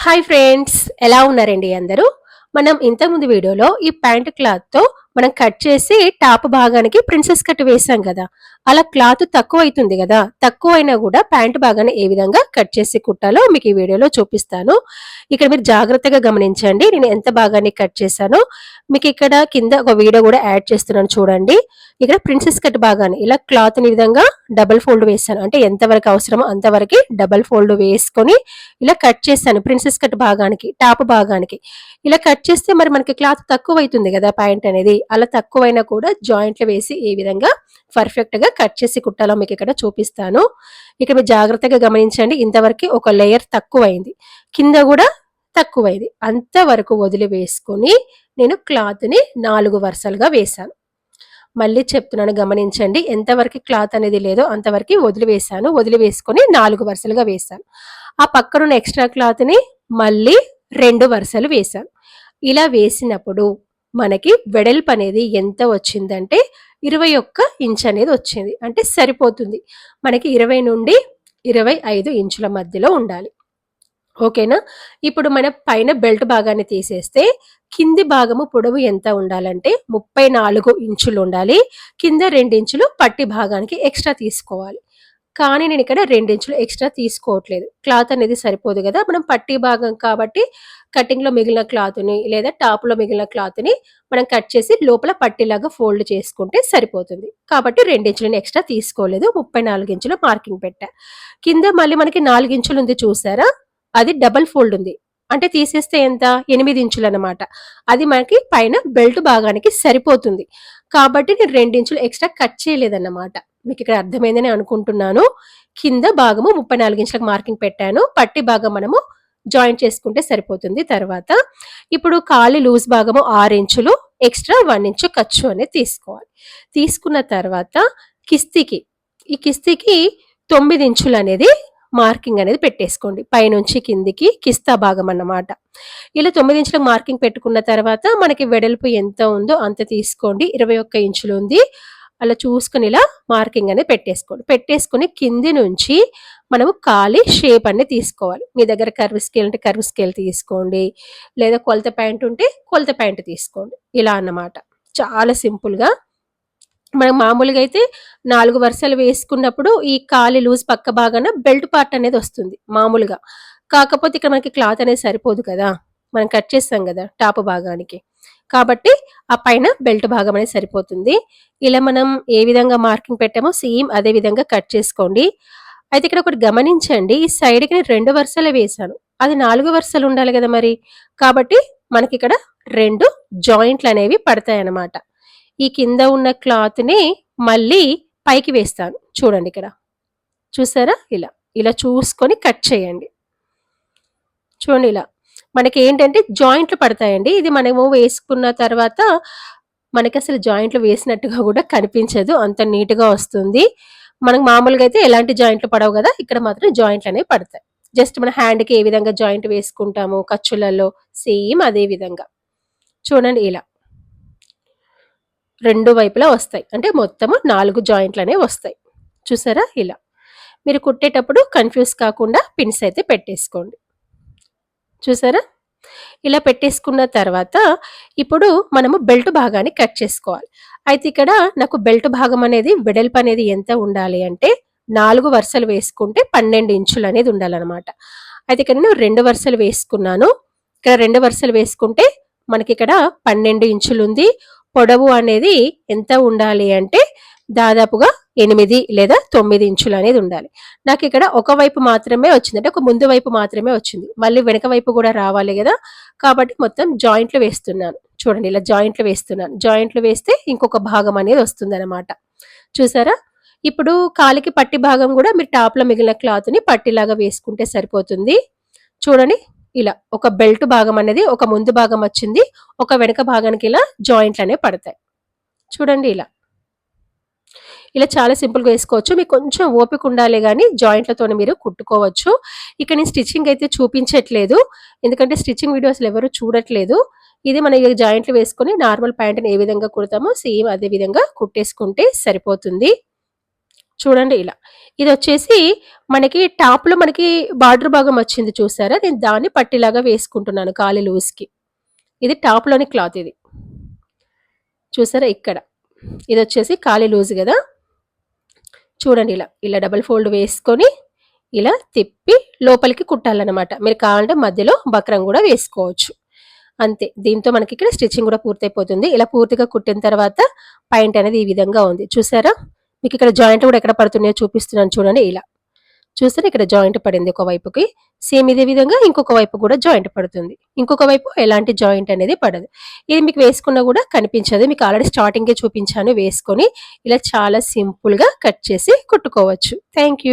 Hi friends ఎలా ఉన్నారండి అందరూ? మనం ఇంతకుముందు వీడియోలో ఈ ప్యాంట్ క్లాత్తో మనం కట్ చేసి టాప్ భాగానికి ప్రిన్సెస్ కట్ వేసాం కదా అలా క్లాత్ తక్కువ అవుతుంది కదా తక్కువ అయినా కూడా ప్యాంట్ భాగాన్ని ఏ విధంగా కట్ చేసి కుట్టాలో మీకు ఈ వీడియోలో చూపిస్తాను. ఇక్కడ మీరు జాగ్రత్తగా గమనించండి నేను ఎంత భాగాన్ని కట్ చేశానో. మీకు ఇక్కడ కింద ఒక వీడియో కూడా యాడ్ చేస్తున్నాను చూడండి. ఇక్కడ ప్రిన్సెస్ కట్ భాగాన్ని ఇలా క్లాత్ని విధంగా డబల్ ఫోల్డ్ వేసాను. అంటే ఎంతవరకు అవసరమో అంతవరకు డబల్ ఫోల్డ్ వేసుకొని ఇలా కట్ చేశాను ప్రిన్సెస్ కట్ భాగానికి టాప్ భాగానికి. ఇలా కట్ చేస్తే మరి మనకి క్లాత్ తక్కువ అవుతుంది కదా ప్యాంట్ అనేది. అలా తక్కువైనా కూడా జాయింట్లు వేసి ఏ విధంగా పర్ఫెక్ట్గా కట్ చేసి కుట్టాలో మీకు ఇక్కడ చూపిస్తాను. ఇక్కడ మీరు జాగ్రత్తగా గమనించండి ఇంతవరకు ఒక లేయర్ తక్కువైంది. కింద కూడా తక్కువైంది. అంతవరకు వదిలి వేసుకొని నేను క్లాత్ని నాలుగు వరుసలుగా వేశాను. మళ్ళీ చెప్తున్నాను గమనించండి ఎంతవరకు క్లాత్ అనేది లేదో అంతవరకు వదిలివేశాను వదిలివేసుకొని నాలుగు వరుసలుగా వేశాను. ఆ పక్కనున్న ఎక్స్ట్రా క్లాత్ని మళ్ళీ రెండు వరుసలు వేశాను. ఇలా వేసినప్పుడు మనకి వెడల్పు అనేది ఎంత వచ్చిందంటే ఇరవై ఒక్క ఇంచ్ అనేది వచ్చింది. అంటే సరిపోతుంది. మనకి ఇరవై నుండి ఇరవై ఐదు ఇంచుల మధ్యలో ఉండాలి. ఓకేనా? ఇప్పుడు మన పైన బెల్ట్ భాగాన్ని తీసేస్తే కింది భాగము పొడవు ఎంత ఉండాలంటే ముప్పై నాలుగు ఇంచులు ఉండాలి. కింద ఇంచులు పట్టి భాగానికి ఎక్స్ట్రా తీసుకోవాలి. కానీ నేను ఇక్కడ రెండించులు ఎక్స్ట్రా తీసుకోవట్లేదు. క్లాత్ అనేది సరిపోదు కదా. మనం పట్టి భాగం కాబట్టి కటింగ్లో మిగిలిన క్లాత్ని లేదా టాప్లో మిగిలిన క్లాత్ని మనం కట్ చేసి లోపల పట్టిలాగా ఫోల్డ్ చేసుకుంటే సరిపోతుంది. కాబట్టి ఇంచులను ఎక్స్ట్రా తీసుకోలేదు. ముప్పై నాలుగు ఇంచులు మార్కింగ్ పెట్టా. కింద మళ్ళీ మనకి నాలుగు ఇంచులు ఉంది చూసారా? అది డబల్ ఫోల్డ్ ఉంది. అంటే తీసేస్తే ఎంత? ఎనిమిది ఇంచులు అనమాట అది మనకి పైన బెల్ట్ భాగానికి సరిపోతుంది. కాబట్టి నేను రెండించులు ఎక్స్ట్రా కట్ చేయలేదన్నమాట. మీకు ఇక్కడ అర్థమైందని అనుకుంటున్నాను. కింద భాగము ముప్పై నాలుగు ఇంచులకు మార్కింగ్ పెట్టాను. పట్టి భాగం మనము జాయింట్ చేసుకుంటే సరిపోతుంది. తర్వాత ఇప్పుడు కాలి లూజ్ భాగము ఆరు ఇంచులు ఎక్స్ట్రా వన్ ఇంచు ఖర్చు అనేది తీసుకోవాలి. తీసుకున్న తర్వాత కిస్తీకి ఈ కిస్తీకి తొమ్మిది ఇంచులు అనేది మార్కింగ్ అనేది పెట్టేసుకోండి. పైనుంచి కిందికి కిస్తా భాగం అన్నమాట. ఇలా తొమ్మిది ఇంచులకు మార్కింగ్ పెట్టుకున్న తర్వాత మనకి వెడల్పు ఎంత ఉందో అంత తీసుకోండి. ఇరవై ఒక్క ఇంచులు ఉంది. అలా చూసుకుని ఇలా మార్కింగ్ అనేది పెట్టేసుకోండి. పెట్టేసుకుని కింది నుంచి మనము ఖాళీ షేప్ అనేది తీసుకోవాలి. మీ దగ్గర కర్వ్ స్కేల్ అంటే కర్వ్ స్కేల్ తీసుకోండి. లేదా కొలత ప్యాంట్ ఉంటే కొలత ప్యాంట్ తీసుకోండి. ఇలా అన్నమాట. చాలా సింపుల్గా మనం మామూలుగా అయితే నాలుగు వరుసలు వేసుకున్నప్పుడు ఈ ఖాళీ లూజ్ పక్క భాగాన బెల్ట్ పార్ట్ అనేది వస్తుంది మామూలుగా. కాకపోతే ఇక్కడ మనకి క్లాత్ అనేది సరిపోదు కదా. మనం కట్ చేస్తాం కదా టాప్ భాగానికి. కాబట్టి ఆ పైన బెల్ట్ భాగం అనేది సరిపోతుంది. ఇలా మనం ఏ విధంగా మార్కింగ్ పెట్టామో సేమ్ అదే విధంగా కట్ చేసుకోండి. అయితే ఇక్కడ ఒకటి గమనించండి ఈ సైడ్కి నేను రెండు వరుసలు వేసాను అది నాలుగు వరుసలు ఉండాలి కదా మరి? కాబట్టి మనకి ఇక్కడ రెండు జాయింట్లు అనేవి పడతాయి అన్నమాట. ఈ కింద ఉన్న క్లాత్ని మళ్ళీ పైకి వేస్తాను. చూడండి ఇక్కడ. చూసారా? ఇలా. ఇలా చూసుకొని కట్ చేయండి. చూడండి ఇలా. మనకి ఏంటంటే జాయింట్లు పడతాయండి. ఇది మనము వేసుకున్న తర్వాత మనకి అసలు జాయింట్లు వేసినట్టుగా కూడా కనిపించదు. అంత నీట్గా వస్తుంది. మనకు మామూలుగా అయితే ఎలాంటి జాయింట్లు పడవు కదా! ఇక్కడ మాత్రం జాయింట్లు అనేవి పడతాయి. జస్ట్ మన హ్యాండ్కి ఏ విధంగా జాయింట్ వేసుకుంటాము ఖర్చులలో సేమ్ అదే విధంగా. చూడండి ఇలా. రెండు వైపులా వస్తాయి. అంటే మొత్తము నాలుగు జాయింట్లు అనేవి వస్తాయి. చూసారా? ఇలా. మీరు కుట్టేటప్పుడు కన్ఫ్యూజ్ కాకుండా పిన్స్ అయితే పెట్టేసుకోండి. చూసారా? ఇలా పెట్టేసుకున్న తర్వాత ఇప్పుడు మనము బెల్ట్ భాగాన్ని కట్ చేసుకోవాలి. అయితే ఇక్కడ నాకు బెల్ట్ భాగం అనేది వెడల్పు అనేది ఎంత ఉండాలి అంటే నాలుగు వరుసలు వేసుకుంటే పన్నెండు ఇంచులు అనేది ఉండాలన్నమాట. అయితే ఇక్కడ నేను రెండు వరుసలు వేసుకున్నాను. ఇక్కడ రెండు వరుసలు వేసుకుంటే మనకి ఇక్కడ పన్నెండు ఇంచులు ఉంది పొడవు అనేది ఎంత ఉండాలి అంటే దాదాపుగా ఎనిమిది లేదా తొమ్మిది ఇంచులు అనేది ఉండాలి. నాకు ఇక్కడ ఒక వైపు మాత్రమే వచ్చింది అంటే ఒక ముందు వైపు మాత్రమే వచ్చింది. మళ్ళీ వెనక వైపు కూడా రావాలి కదా. కాబట్టి మొత్తం జాయింట్లు వేస్తున్నాను. చూడండి ఇలా జాయింట్లు వేస్తున్నాను. జాయింట్లు వేస్తే ఇంకొక భాగం అనేది వస్తుంది అనమాట చూసారా? ఇప్పుడు కాలికి పట్టి భాగం కూడా మీరు టాప్లో మిగిలిన క్లాత్ని పట్టిలాగా వేసుకుంటే సరిపోతుంది. చూడండి ఇలా ఒక బెల్ట్ భాగం అనేది ఒక ముందు భాగం వచ్చింది. ఒక వెనక భాగానికి ఇలా జాయింట్లు అనేవి పడతాయి. చూడండి ఇలా. ఇలా చాలా సింపుల్గా వేసుకోవచ్చు. మీకు కొంచెం ఓపిక ఉండాలి కానీ జాయింట్లతో మీరు కుట్టుకోవచ్చు. ఇక నేను స్టిచ్చింగ్ అయితే చూపించట్లేదు. ఎందుకంటే స్టిచ్చింగ్ వీడియోస్లు ఎవరు చూడట్లేదు. ఇది మనం జాయింట్లు వేసుకొని నార్మల్ ప్యాంట్ని ఏ విధంగా కుడతామో సేమ్ అదే విధంగా కుట్టేసుకుంటే సరిపోతుంది. చూడండి ఇలా. ఇది వచ్చేసి మనకి టాప్లో మనకి బార్డర్ భాగం వచ్చింది చూసారా? నేను దాన్ని పట్టిలాగా వేసుకుంటున్నాను కాలి లూజ్కి. ఇది టాప్లోని క్లాత్ ఇది. చూసారా ఇక్కడ? ఇది వచ్చేసి కాలి లూజ్ కదా? చూడండి ఇలా ఇలా డబల్ ఫోల్డ్ వేసుకొని ఇలా తిప్పి లోపలికి కుట్టాలన్నమాట. మీరు కావాలంటే మధ్యలో బక్రం కూడా వేసుకోవచ్చు. అంతే దీంతో మనకి ఇక్కడ స్టిచ్చింగ్ కూడా పూర్తయిపోతుంది. ఇలా పూర్తిగా కుట్టిన తర్వాత పాయింట్ అనేది ఈ విధంగా ఉంది. చూసారా? మీకు ఇక్కడ జాయింట్ కూడా ఎక్కడ పడుతున్నాయో చూపిస్తున్నాను చూడండి ఇలా. చూస్తే ఇక్కడ జాయింట్ పడింది ఒక వైపుకి సేమ్ ఇదే విధంగా ఇంకొక వైపు కూడా జాయింట్ పడుతుంది. ఇంకొక వైపు ఎలాంటి జాయింట్ అనేది పడదు. ఇది మీకు వేసుకున్నా కూడా కనిపించదు. మీకు ఆల్రెడీ స్టార్టింగే చూపించాను వేసుకొని ఇలా చాలా సింపుల్గా కట్ చేసి కుట్టుకోవచ్చు. థ్యాంక్